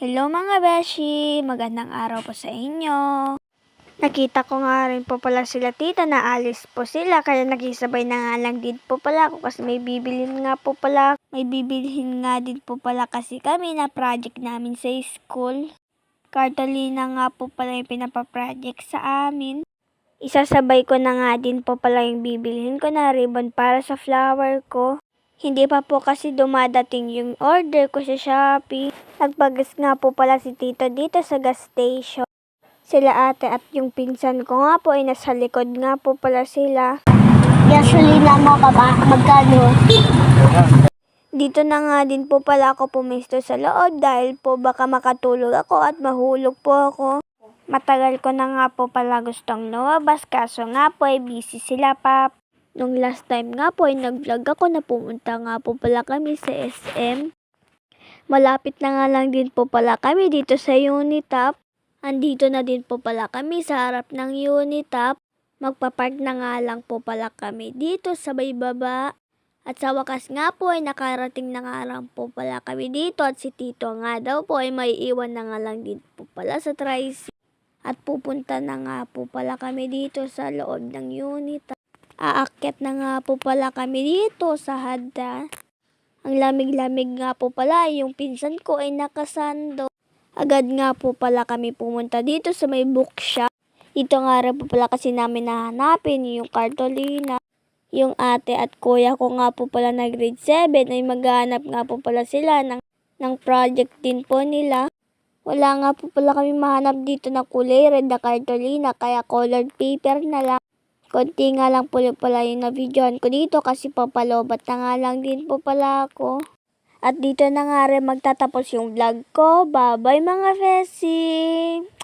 Hello mga beshi! Magandang araw po sa inyo. Nakita ko nga rin po pala sila tita na alis po sila kaya nakisabay na nga lang din po pala ako kasi may bibilin nga po pala. May bibilhin nga din po pala kasi kami na project namin sa school. Cartolina nga po pala yung pinapaproject sa amin. Isasabay ko na nga din po pala yung bibilhin ko na ribbon para sa flower ko. Hindi pa po kasi dumadating yung order ko sa Shopee. Nagpagas nga po pala si Tito dito sa gas station. Sila ate at yung pinsan ko nga po ay nasa likod nga po pala sila. Gasolina mo ka ba? Magkano? Dito na nga din po pala ako pumisto sa loob dahil po baka makatulog ako at mahulog po ako. Matagal ko na nga po pala gustong lumabas kaso nga po ay busy sila pa. Nung last time nga po ay nag-vlog ako na pumunta nga po pala kami sa SM. Malapit na nga lang din po pala kami dito sa Unitap. Andito na din po pala kami sa harap ng Unitap. Magpapark na nga lang po pala kami dito sa may baba. At sa wakas nga po ay nakarating na nga lang po pala kami dito at si Tito nga daw po ay may iwan na nga lang din po pala sa tricycle. At pupunta na nga po pala kami dito sa loob ng unit. Aakyat na nga po pala kami dito sa hagdan. Ang lamig-lamig nga po pala, yung pinsan ko ay nakasando. Agad nga po pala kami pumunta dito sa may bookshop. Dito nga rin po pala kasi namin nahanapin yung kartolina. Yung ate at kuya ko nga po pala na grade 7 ay maghahanap nga po pala sila ng, ng project din po nila. Wala nga po pala kami mahanap dito na kulay red na kartolina kaya colored paper na lang. Konti nga lang po pala yung na-videohan ko dito kasi papalobat na nga lang din po pala ako. At dito na nga rin magtatapos yung vlog ko. Bye-bye mga Fesi!